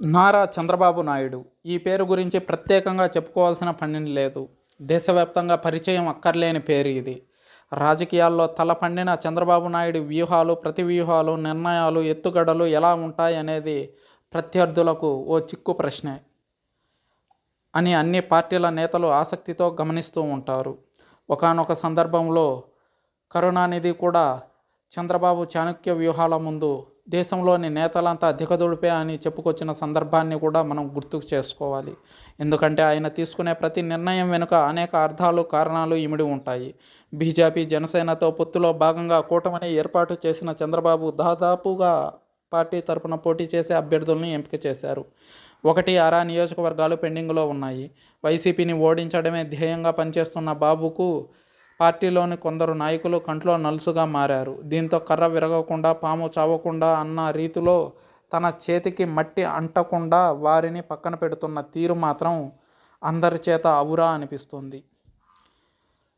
నారా చంద్రబాబు నాయుడు. ఈ పేరు గురించి ప్రత్యేకంగా చెప్పుకోవాల్సిన పని లేదు. దేశవ్యాప్తంగా పరిచయం అక్కర్లేని పేరు ఇది. రాజకీయాల్లో తల పండిన చంద్రబాబు నాయుడు వ్యూహాలు ప్రతి వ్యూహాలు నిర్ణయాలు ఎత్తుగడలు ఎలా ఉంటాయి అనేది ప్రత్యర్థులకు ఓ చిక్కు ప్రశ్నే అని అన్ని పార్టీల నేతలు ఆసక్తితో గమనిస్తూ ఉంటారు. ఒకానొక సందర్భంలో కరుణానిధి కూడా చంద్రబాబు చాణక్య వ్యూహాల ముందు దేశంలోని నేతలంతా దిగదుడిపే అని చెప్పుకొచ్చిన సందర్భాన్ని కూడా మనం గుర్తుకు చేసుకోవాలి. ఎందుకంటే ఆయన తీసుకునే ప్రతి నిర్ణయం వెనుక అనేక అర్థాలు కారణాలు ఇమిడి ఉంటాయి. బీజేపీ జనసేనతో పొత్తులో భాగంగా కూటమిని ఏర్పాటు చేసిన చంద్రబాబు దాదాపుగా పార్టీ తరపున పోటీ చేసే అభ్యర్థులను ఎంపిక చేశారు. ఒకటి అరా నియోజకవర్గాలు పెండింగ్లో ఉన్నాయి. వైసీపీని ఓడించడమే ధ్యేయంగా పనిచేస్తున్న బాబుకు పార్టీలోని కొందరు నాయకులు కంట్లో నలుసుగా మారారు. దీంతో కర్ర విరగకుండా పాము చావకుండా అన్న రీతిలో తన చేతికి మట్టి అంటకుండా వారిని పక్కన పెడుతున్న తీరు మాత్రం అందరి చేత అవురా అనిపిస్తుంది.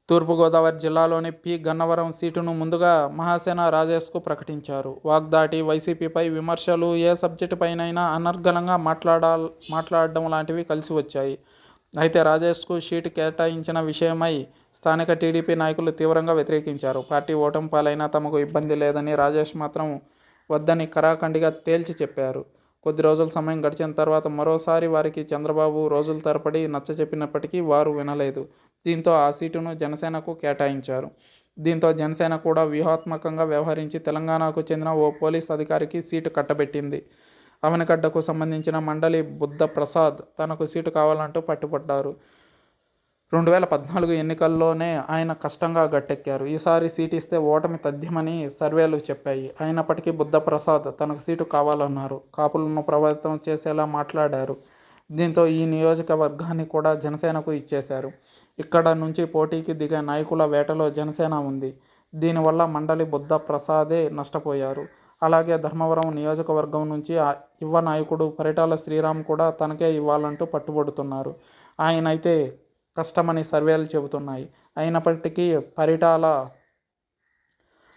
తూర్పుగోదావరి జిల్లాలోని పి. గన్నవరం సీటును ముందుగా మహాసేన రాజేష్కు ప్రకటించారు. వాగ్దాటి వైసీపీపై విమర్శలు ఏ సబ్జెక్టు పైనైనా అనర్గళంగా మాట్లాడా మాట్లాడడం లాంటివి కలిసి వచ్చాయి. అయితే రాజేష్కు సీటు కేటాయించిన విషయమై స్థానిక టీడీపీ నాయకులు తీవ్రంగా వ్యతిరేకించారు. పార్టీ ఓటమి పాలైనా తమకు ఇబ్బంది లేదని రాజేష్ మాత్రం వద్దని కరాఖండిగా తేల్చి చెప్పారు. కొద్ది రోజుల సమయం గడిచిన తర్వాత మరోసారి వారికి చంద్రబాబు రోజుల నచ్చ నచ్చచెప్పినప్పటికీ వారు వినలేదు. దీంతో ఆ సీటును జనసేనకు కేటాయించారు. దీంతో జనసేన కూడా వ్యూహాత్మకంగా వ్యవహరించి తెలంగాణకు చెందిన ఓ పోలీస్ అధికారికి సీటు కట్టబెట్టింది. అవనిగడ్డకు సంబంధించిన మండలి బుద్ధ ప్రసాద్ తనకు సీటు కావాలంటూ పట్టుబడ్డారు. రెండు వేల పద్నాలుగు ఎన్నికల్లోనే ఆయన కష్టంగా గట్టెక్కారు. ఈసారి సీటు ఇస్తే ఓటమి తథ్యమని సర్వేలు చెప్పాయి. అయినప్పటికీ బుద్ధప్రసాద్ తనకు సీటు కావాలన్నారు. కాపులను ప్రభావితం చేసేలా మాట్లాడారు. దీంతో ఈ నియోజకవర్గాన్ని కూడా జనసేనకు ఇచ్చేశారు. ఇక్కడ నుంచి పోటీకి దిగే నాయకుల వేటలో జనసేన ఉంది. దీనివల్ల మండలి బుద్ధ ప్రసాదే నష్టపోయారు. అలాగే ధర్మవరం నియోజకవర్గం నుంచి యువ నాయకుడు పరిటాల శ్రీరామ్ కూడా తనకే ఇవ్వాలంటూ పట్టుబడుతున్నారు. ఆయన అయితే కష్టమని సర్వేలు చెబుతున్నాయి. అయినప్పటికీ పరిటాల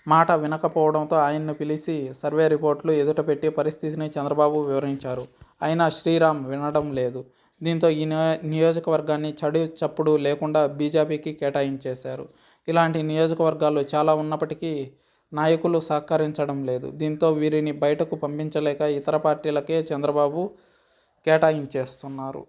మాట వినకపోవడంతో ఆయన్ను పిలిచి సర్వే రిపోర్ట్లు ఎదుట పెట్టి పరిస్థితిని చంద్రబాబు వివరించారు. అయినా శ్రీరామ్ వినడం లేదు. దీంతో ఈ నియోజకవర్గాన్ని చడు చప్పుడు లేకుండా బీజేపీకి కేటాయించేశారు. ఇలాంటి నియోజకవర్గాలు చాలా ఉన్నప్పటికీ నాయకులు సహకరించడం లేదు. దీంతో వీరిని బయటకు పంపించలేక ఇతర పార్టీలకే చంద్రబాబు కేటాయించేస్తున్నారు.